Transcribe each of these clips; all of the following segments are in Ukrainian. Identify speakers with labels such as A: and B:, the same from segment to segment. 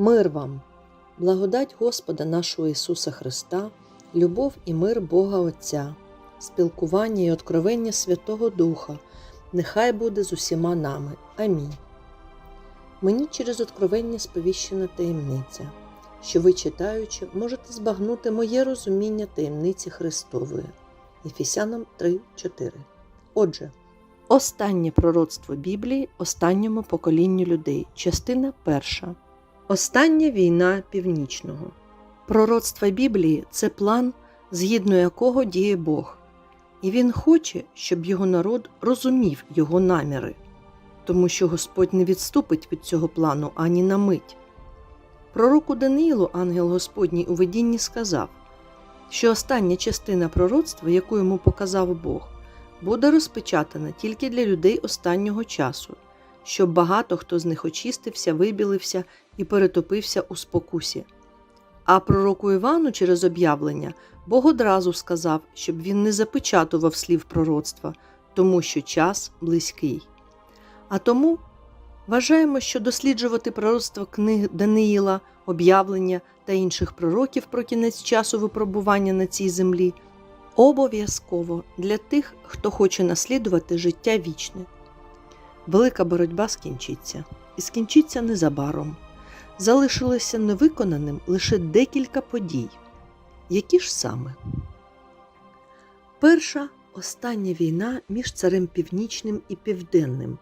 A: Мир вам, благодать Господа нашого Ісуса Христа, любов і мир Бога Отця, спілкування і откровення Святого Духа, нехай буде з усіма нами. Амінь. Мені через откровення сповіщена таємниця, що ви, читаючи, можете збагнути моє розуміння таємниці Христової. Ефесянам 3:4. Отже, останнє пророцтво Біблії останньому поколінню людей, частина перша. Остання війна північного. Пророцтво Біблії це план, згідно якого діє Бог, і Він хоче, щоб його народ розумів його наміри, тому що Господь не відступить від цього плану ані на мить. Пророку Даниїлу ангел Господній у видінні сказав, що остання частина пророцтва, яку йому показав Бог, буде розпечатана тільки для людей останнього часу, щоб багато хто з них очистився, вибілився і перетопився у спокусі. А пророку Івану через об'явлення Бог одразу сказав, щоб він не запечатував слів пророцтва, тому що час близький. А тому вважаємо, що досліджувати пророцтво книг Даниїла, об'явлення та інших пророків про кінець часу випробування на цій землі обов'язково для тих, хто хоче наслідувати життя вічне. Велика боротьба скінчиться, і скінчиться незабаром. Залишилося невиконаним лише декілька подій. Які ж саме? Перша остання війна між царем Північним і Південним.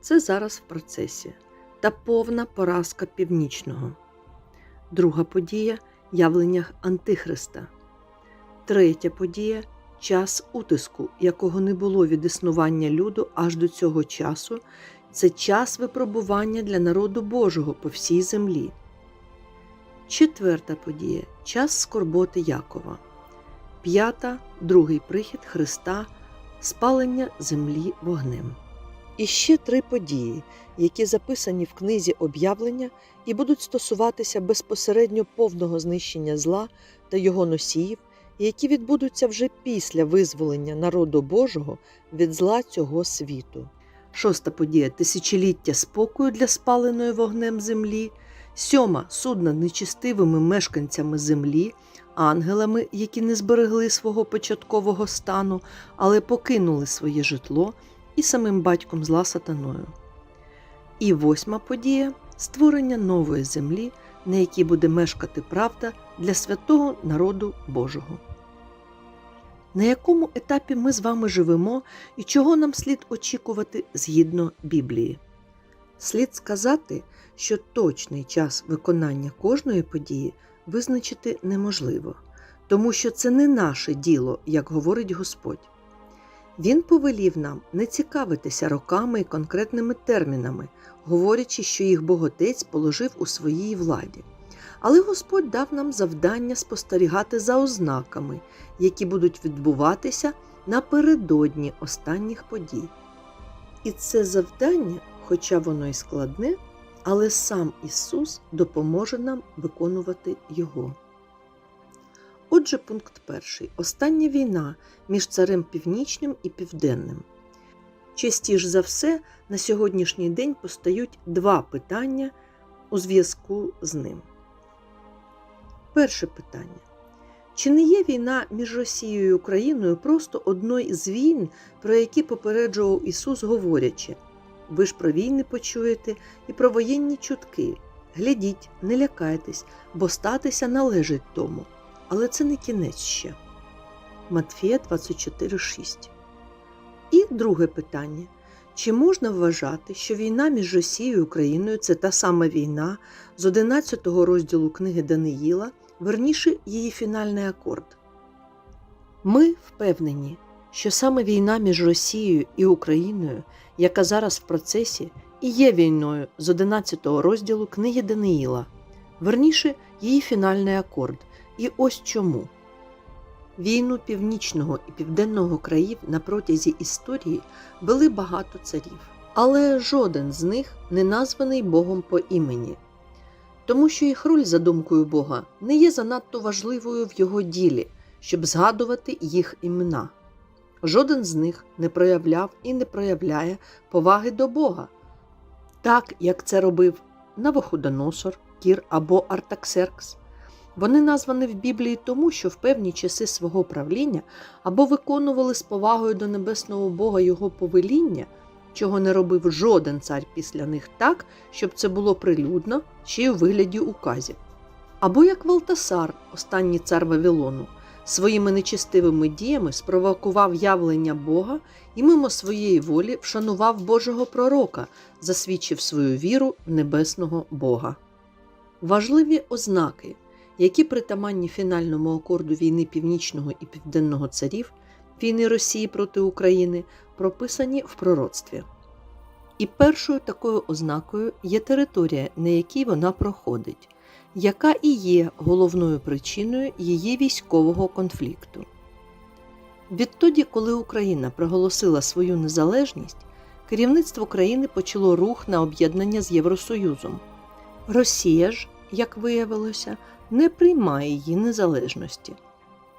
A: Це зараз в процесі та повна поразка Північного. Друга подія явлення Антихриста. Третя подія час утиску, якого не було від існування люду аж до цього часу, це час випробування для народу Божого по всій землі. Четверта подія час скорботи Якова. П'ята другий прихід Христа, спалення землі вогнем. І ще три події, які записані в книзі об'явлення і будуть стосуватися безпосередньо повного знищення зла та його носіїв, які відбудуться вже після визволення народу Божого від зла цього світу. Шоста подія тисячоліття спокою для спаленої вогнем землі. Сьома судна нечистивими мешканцями землі, ангелами, які не зберегли свого початкового стану, але покинули своє житло і самим батьком зла сатаною. І восьма подія створення нової землі, на якій буде мешкати правда для святого народу Божого. На якому етапі ми з вами живемо і чого нам слід очікувати згідно Біблії? Слід сказати, що точний час виконання кожної події визначити неможливо, тому що це не наше діло, як говорить Господь. Він повелів нам не цікавитися роками і конкретними термінами, говорячи, що їх Боготець положив у своїй владі. Але Господь дав нам завдання спостерігати за ознаками, які будуть відбуватися напередодні останніх подій. І це завдання, хоча воно й складне, але сам Ісус допоможе нам виконувати його. Отже, пункт перший. Остання війна між царем Північним і Південним. Частіше за все, на сьогоднішній день постають два питання у зв'язку з ним. Перше питання. Чи не є війна між Росією і Україною просто одною з війн, про які попереджував Ісус, говорячи ви ж про війни почуєте і про воєнні чутки. Глядіть, не лякайтесь, бо статися належить тому. Але це не кінець ще. Матфія 24,6. І друге питання. Чи можна вважати, що війна між Росією і Україною це та сама війна з 11 розділу книги Даниїла, верніше її фінальний акорд? Ми впевнені, що саме війна між Росією і Україною, яка зараз в процесі, і є війною з 11 розділу книги Даниїла, верніше її фінальний акорд. І ось чому. Війну північного і південного країв на протязі історії вели багато царів, але жоден з них не названий Богом по імені, тому що їх роль, за думкою Бога, не є занадто важливою в його ділі, щоб згадувати їх імена. Жоден з них не проявляв і не проявляє поваги до Бога, так як це робив Навуходоносор, Кір або Артаксеркс. Вони названі в Біблії тому, що в певні часи свого правління або виконували з повагою до небесного Бога його повеління, чого не робив жоден цар після них так, щоб це було прилюдно, ще й у вигляді указів. Або як Валтасар, останній цар Вавилону, своїми нечистивими діями спровокував явлення Бога і мимо своєї волі вшанував Божого пророка, засвідчив свою віру в небесного Бога. Важливі ознаки, які притаманні фінальному акорду війни Північного і Південного царів, війни Росії проти України, прописані в пророцтві. І першою такою ознакою є територія, на якій вона проходить, яка і є головною причиною її військового конфлікту. Відтоді, коли Україна проголосила свою незалежність, керівництво країни почало рух на об'єднання з Євросоюзом. Росія ж, як виявилося, не приймає її незалежності,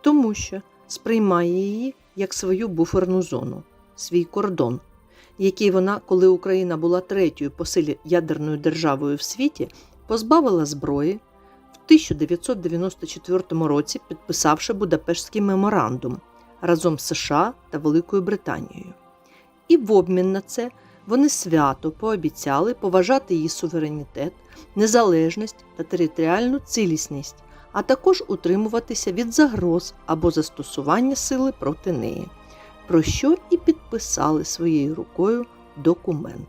A: тому що сприймає її як свою буферну зону, свій кордон, який вона, коли Україна була третьою по силі ядерною державою в світі, позбавила зброї в 1994 році, підписавши Будапештський меморандум разом з США та Великою Британією. І в обмін на це вони свято пообіцяли поважати її суверенітет, незалежність та територіальну цілісність, а також утримуватися від загроз або застосування сили проти неї, про що і підписали своєю рукою документ.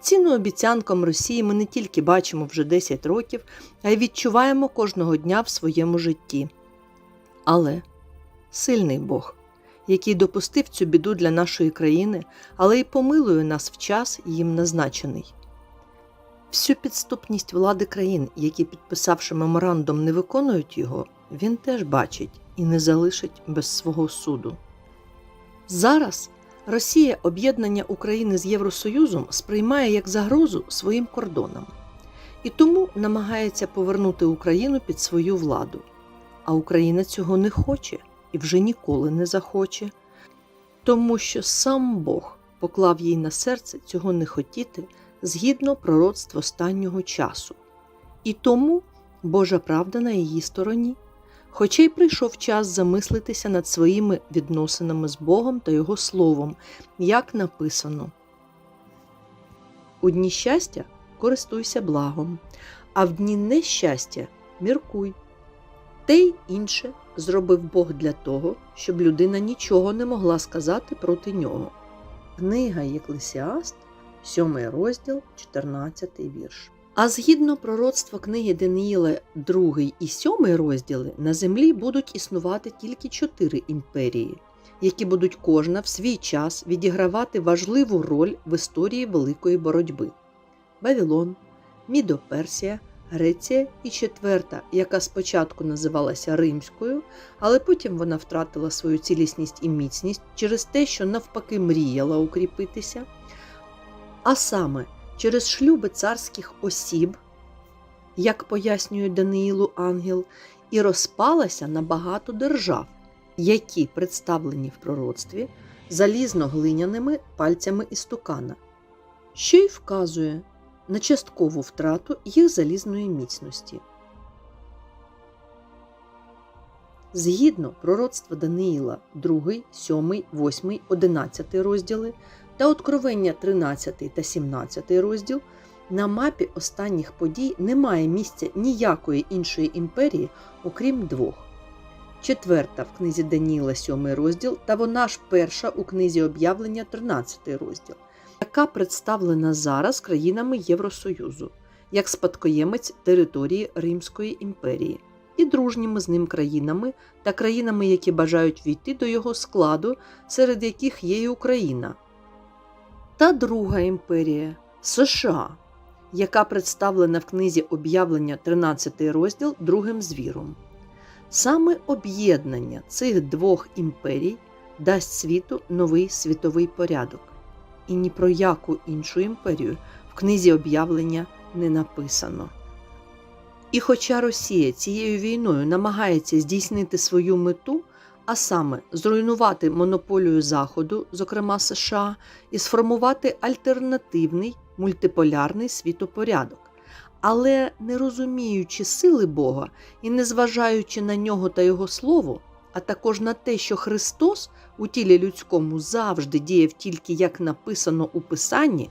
A: Ціну обіцянкам Росії ми не тільки бачимо вже 10 років, а й відчуваємо кожного дня в своєму житті. Але сильний Бог, який допустив цю біду для нашої країни, але й помилує нас в час їм назначений. Всю підступність влади країн, які, підписавши меморандум, не виконують його, він теж бачить і не залишить без свого суду. Зараз Росія об'єднання України з Євросоюзом сприймає як загрозу своїм кордонам і тому намагається повернути Україну під свою владу. А Україна цього не хоче і вже ніколи не захоче, тому що сам Бог поклав їй на серце цього не хотіти згідно пророцтв останнього часу. І тому Божа правда на її стороні. Хоча й прийшов час замислитися над своїми відносинами з Богом та Його Словом, як написано. У дні щастя користуйся благом, а в дні нещастя міркуй. Те й інше зробив Бог для того, щоб людина нічого не могла сказати проти нього. Книга Єклесіаст, 7 розділ, 14 вірш. А згідно пророцтва книги Даниїла, 2 і 7 розділи, на землі будуть існувати тільки чотири імперії, які будуть кожна в свій час відігравати важливу роль в історії великої боротьби: Вавилон, Мідоперсія, Греція і четверта, яка спочатку називалася Римською, але потім вона втратила свою цілісність і міцність через те, що навпаки мріяла укріпитися. А саме через шлюби царських осіб, як пояснює Даниїлу Ангел, і розпалася на багато держав, які представлені в пророцтві залізно-глиняними пальцями істукана, що й вказує на часткову втрату їх залізної міцності. Згідно пророцтва Даниїла 2, 7, 8, 11 розділи та Откровення 13 та 17 розділ, на мапі останніх подій немає місця ніякої іншої імперії, окрім двох. Четверта в книзі Даніїла 7 розділ, та вона ж перша у книзі об'явлення 13 розділ, яка представлена зараз країнами Євросоюзу як спадкоємець території Римської імперії і дружніми з ним країнами та країнами, які бажають війти до його складу, серед яких є й Україна. Та друга імперія США, яка представлена в книзі об'явлення 13 розділ другим звіром. Саме об'єднання цих двох імперій дасть світу новий світовий порядок, і ні про яку іншу імперію в книзі об'явлення не написано. І хоча Росія цією війною намагається здійснити свою мету, а саме зруйнувати монополію Заходу, зокрема США, і сформувати альтернативний мультиполярний світопорядок, Але не розуміючи сили Бога і не зважаючи на нього та Його Слово, а також на те, що Христос у тілі людському завжди діяв тільки як написано у Писанні,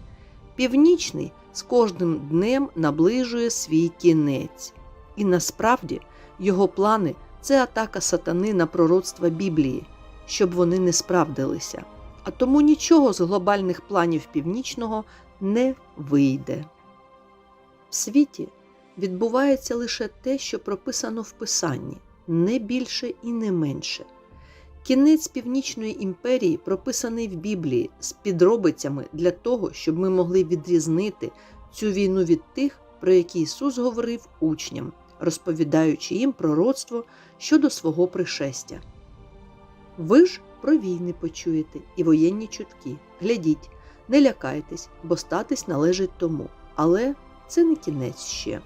A: північний з кожним днем наближує свій кінець. І насправді його плани це атака сатани на пророцтва Біблії, щоб вони не справдилися. А тому нічого з глобальних планів північного не вийде. В світі відбувається лише те, що прописано в Писанні, не більше і не менше. Кінець Північної імперії прописаний в Біблії з підробицями для того, щоб ми могли відрізнити цю війну від тих, про які Ісус говорив учням, розповідаючи їм пророцтво щодо свого пришестя. Ви ж про війни почуєте і воєнні чутки. Глядіть, не лякайтесь, бо статись належить тому. Але це не кінець ще.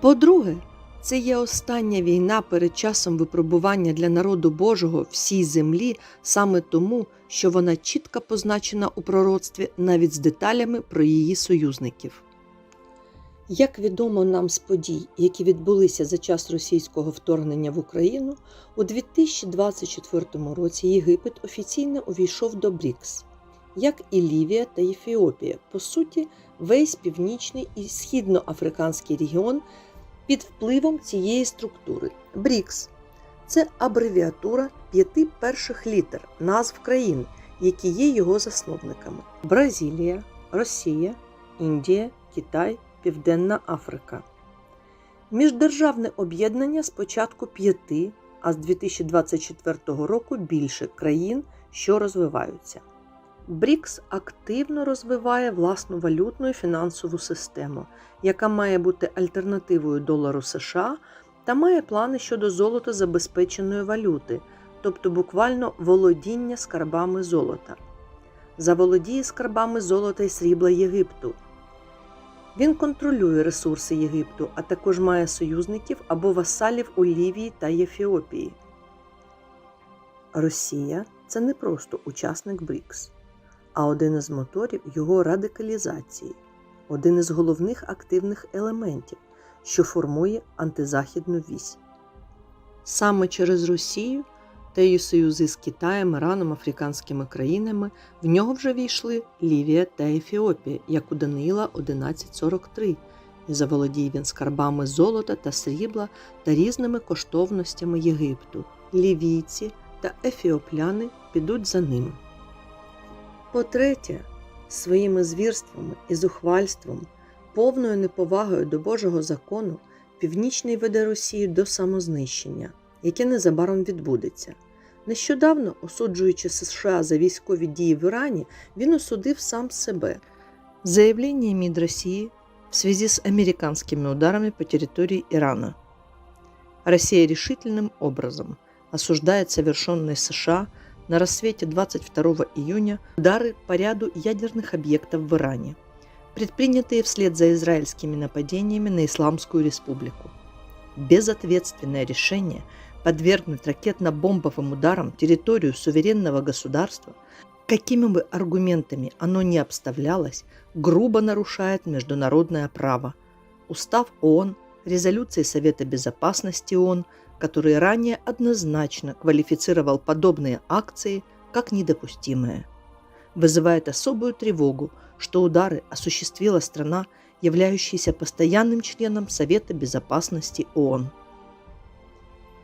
A: По-друге, це є остання війна перед часом випробування для народу Божого всій землі саме тому, що вона чітко позначена у пророцтві навіть з деталями про її союзників. Як відомо нам з подій, які відбулися за час російського вторгнення в Україну, у 2024 році Єгипет офіційно увійшов до БРІКС, як і Лівія та Ефіопія. По суті, весь північний і східноафриканський регіон під впливом цієї структури. БРІКС це абревіатура п'яти перших літер назв країн, які є його засновниками: Бразилія, Росія, Індія, Китай, Південна Африка. Міждержавне об'єднання спочатку п'яти, а з 2024 року більше країн, що розвиваються. БРІКС активно розвиває власну валютну і фінансову систему, яка має бути альтернативою долару США та має плани щодо золотозабезпеченої валюти, тобто буквально володіння скарбами золота. Заволодіє скарбами золота і срібла Єгипту. Він контролює ресурси Єгипту, а також має союзників або васалів у Лівії та Єфіопії. Росія це не просто учасник БРІКС, а один із моторів його радикалізації, один із головних активних елементів, що формує антизахідну вісь. Саме через Росію та її союзи з Китаєм, Іраном, африканськими країнами в нього вже війшли Лівія та Ефіопія, як у Даниїла 1143, і заволодіє він скарбами золота та срібла та різними коштовностями Єгипту. Лівійці та ефіопляни підуть за ним. По-третє, своїми звірствами і зухвальством, повною неповагою до Божого закону, Північний веде Росію до самознищення, яке незабаром відбудеться. Нещодавно, осуджуючи США за військові дії в Ірані, він осудив сам себе. Заявление МИД России в связи с американскими ударами по территории Ирана. Россия решительным образом осуждает совершенные США на рассвете 22 июня удары по ряду ядерных объектов в Иране, предпринятые вслед за израильскими нападениями на Исламскую республику. Безответственное решение подвергнуть ракетно-бомбовым ударам территорию суверенного государства, какими бы аргументами оно ни обставлялось, грубо нарушает международное право, Устав ООН, резолюции Совета Безопасности ООН, который ранее однозначно квалифицировал подобные акции как недопустимые. Вызывает особую тревогу, что удары осуществила страна, являющаяся постоянным членом Совета Безопасности ООН.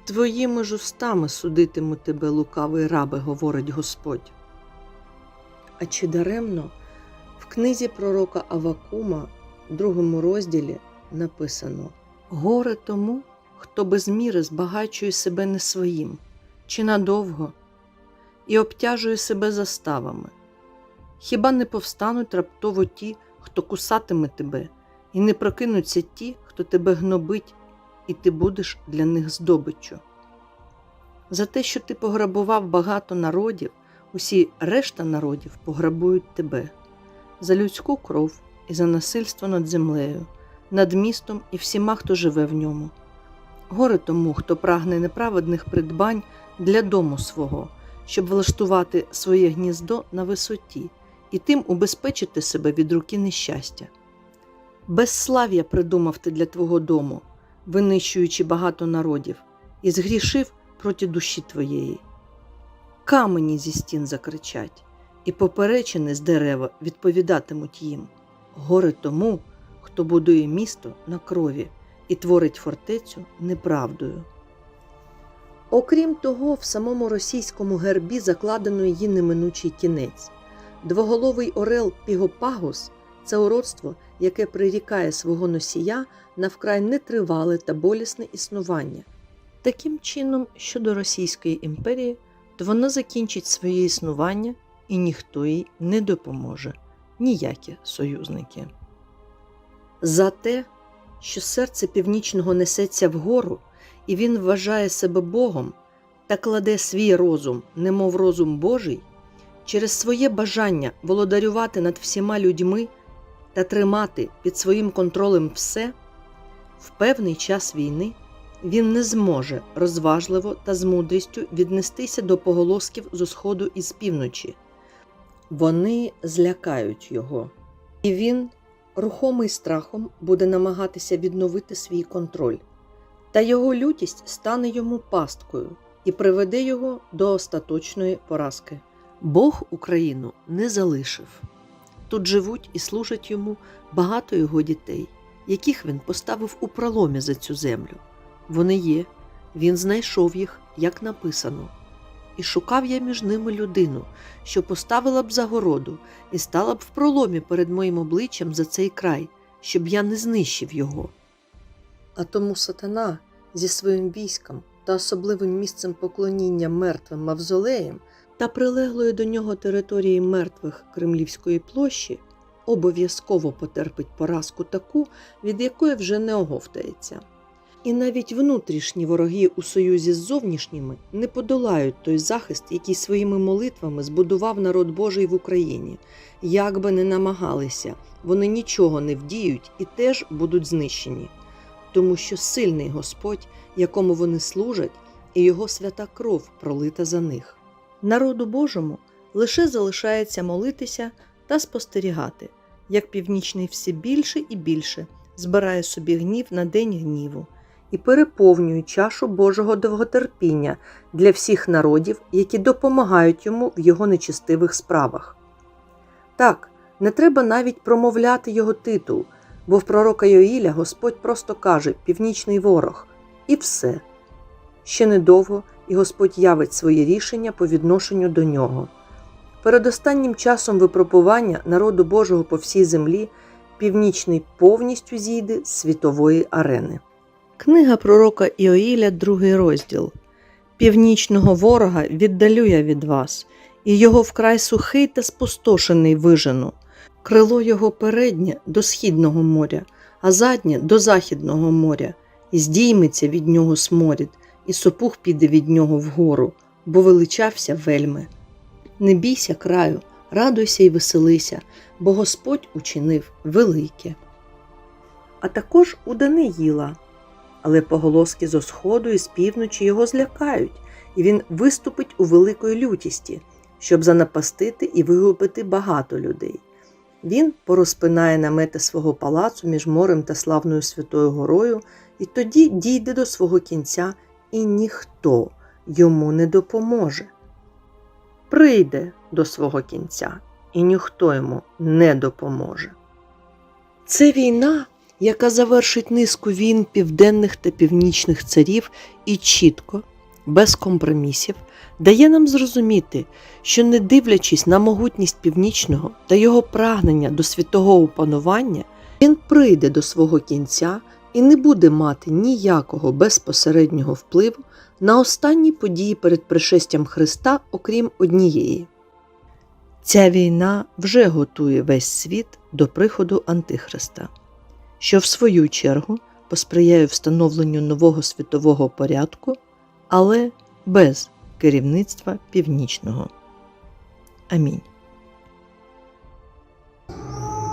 A: Твоїми ж устами судитиму тебе, лукавий рабе, говорить Господь. А чи даремно в книзі пророка Авакума, другому розділі, написано Горе тому, хто без міри збагачує себе не своїм, чи надовго, і обтяжує себе заставами. Хіба не повстануть раптово ті, хто кусатиме тебе, і не прокинуться ті, хто тебе гнобить, і ти будеш для них здобиччю. За те, що ти пограбував багато народів, усі решта народів пограбують тебе, за людську кров і за насильство над землею, над містом і всіма, хто живе в ньому. Горе тому, хто прагне неправедних придбань для дому свого, щоб влаштувати своє гніздо на висоті і тим убезпечити себе від руки нещастя. Безслав'я придумав ти для твого дому, винищуючи багато народів, і згрішив проти душі твоєї. Камені зі стін закричать, і поперечини з дерева відповідатимуть їм. Горе тому, хто будує місто на крові і творить фортецю неправдою. Окрім того, в самому російському гербі закладено її неминучий кінець. Двоголовий орел Пігопагус це уродство, яке прирікає свого носія на вкрай нетривале та болісне існування. Таким чином, щодо Російської імперії, то вона закінчить своє існування і ніхто їй не допоможе, ніякі союзники. За те, що серце північного несеться вгору, і він вважає себе Богом та кладе свій розум, немов розум Божий, через своє бажання володарювати над всіма людьми та тримати під своїм контролем все, в певний час війни він не зможе розважливо та з мудрістю віднестися до поголосків з усходу і з півночі. Вони злякають його, і він, рухомий страхом, буде намагатися відновити свій контроль, та його лютість стане йому пасткою і приведе його до остаточної поразки. Бог Україну не залишив. Тут живуть і служать йому багато його дітей, яких він поставив у проломі за цю землю. Вони є, він знайшов їх, як написано. І шукав я між ними людину, що поставила б загороду і стала б в проломі перед моїм обличчям за цей край, щоб я не знищив його. А тому сатана зі своїм військом та особливим місцем поклоніння мертвим мавзолеєм та прилеглої до нього території мертвих Кремлівської площі обов'язково потерпить поразку таку, від якої вже не оговтається. І навіть внутрішні вороги у союзі з зовнішніми не подолають той захист, який своїми молитвами збудував народ Божий в Україні. Як би не намагалися, вони нічого не вдіють і теж будуть знищені, тому що сильний Господь, якому вони служать, і його свята кров пролита за них. Народу Божому лише залишається молитися та спостерігати, як північний все більше і більше збирає собі гнів на день гніву і переповнює чашу Божого довготерпіння для всіх народів, які допомагають йому в його нечистивих справах. Так, не треба навіть промовляти його титул, бо в пророка Йоїля Господь просто каже Північний ворог, і все. Ще недовго і Господь явить своє рішення по відношенню до нього. Перед останнім часом випробування народу Божого по всій землі північний повністю зійде з світової арени. Книга пророка Іоїля, другий розділ. Північного ворога віддалю я від вас, і його вкрай сухий та спустошений вижену. Крило його переднє до східного моря, а заднє до західного моря, і здійметься від нього сморід, і сопух піде від нього вгору, бо величався вельми. Не бійся краю, радуйся і веселися, бо Господь учинив велике. А також у Даниїла, але поголоски зо сходу і з півночі його злякають, і він виступить у великої лютісті, щоб занапастити і вигубити багато людей. Він порозпинає намети свого палацу між морем та славною Святою Горою, і тоді дійде до свого кінця, і ніхто йому не допоможе. Прийде до свого кінця, і ніхто йому не допоможе. Це війна, яка завершить низку війн південних та північних царів і чітко, без компромісів, дає нам зрозуміти, що не дивлячись на могутність північного та його прагнення до світового панування, він прийде до свого кінця і не буде мати ніякого безпосереднього впливу на останні події перед пришестям Христа, окрім однієї. Ця війна вже готує весь світ до приходу Антихриста, що в свою чергу посприяє встановленню нового світового порядку, але без керівництва північного. Амінь.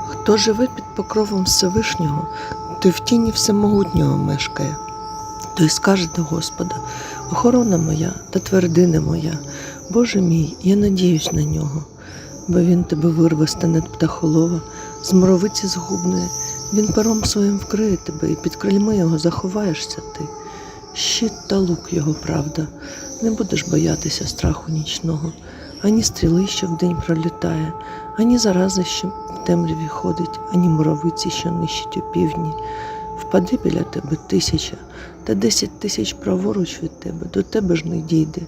A: Хто живе під покровом Всевишнього, той в тіні всемогутнього мешкає. Той скаже до Господа, охорона моя та твердина моя, Боже мій, я надіюсь на нього. бо він тебе вирве стане птахолова, з моровиці згубної, він пером своїм вкриє тебе, і під крильми його заховаєшся ти. Щит та лук його правда, не будеш боятися страху нічного, ані стріли, що вдень пролітає, ані зарази, що в темряві ходить, ані муровиці, що нищить у півдні. Впаде біля тебе тисяча, та десять тисяч праворуч від тебе, до тебе ж не дійде.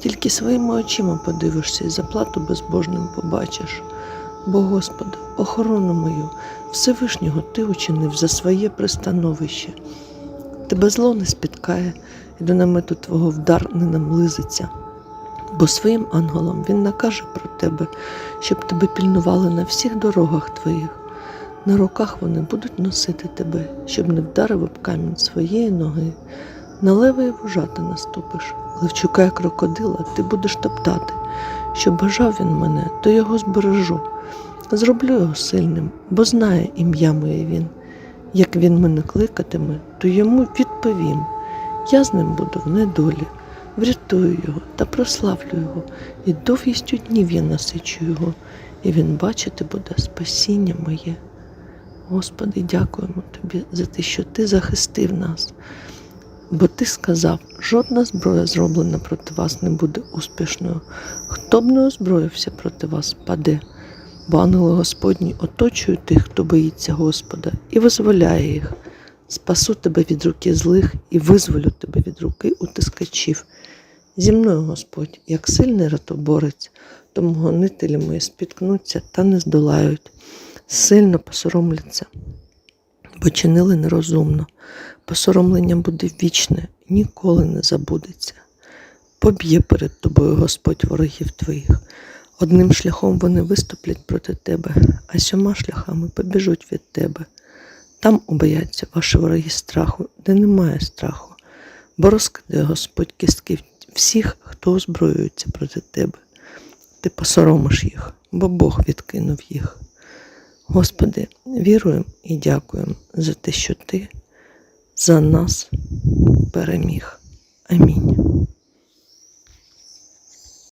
A: Тільки своїми очима подивишся і заплату безбожним побачиш. Бо, Господи, охорону мою, Всевишнього Ти учинив за своє пристановище. Тебе зло не спіткає, і до намету Твого вдар не намлизиться. Бо своїм ангелам він накаже про тебе, щоб тебе пільнували на всіх дорогах твоїх. На руках вони будуть носити тебе, щоб не вдарив об камінь своєї ноги. На лева і вужати наступиш, левчука і крокодила ти будеш топтати. Що бажав він мене, то його збережу. Зроблю його сильним, бо знає ім'я моє він. Як він мене кликатиме, то йому відповім. Я з ним буду в недолі, врятую його та прославлю його, і довгістю днів я насичу його, і він бачити буде спасіння моє. Господи, дякуємо Тобі за те, що Ти захистив нас. Бо ти сказав, жодна зброя, зроблена проти вас, не буде успішною. Хто б не озброївся проти вас, паде. Бо ангели Господні оточують тих, хто боїться Господа, і визволяє їх. Спасу тебе від руки злих і визволю тебе від руки утискачів. Зі мною Господь, як сильний ратоборець, тому гонителі мої спіткнуться та не здолають, сильно посоромляться, бо чинили нерозумно. Посоромлення буде вічне, ніколи не забудеться. Поб'є перед тобою Господь ворогів твоїх. Одним шляхом вони виступлять проти тебе, а сьома шляхами побіжуть від тебе. Там убояться ваші вороги страху, де немає страху, бо розкидає Господь кістки всіх, хто озброюється проти тебе. Ти посоромиш їх, бо Бог відкинув їх. Господи, віруємо і дякуємо за те, що Ти за нас переміг. Амінь.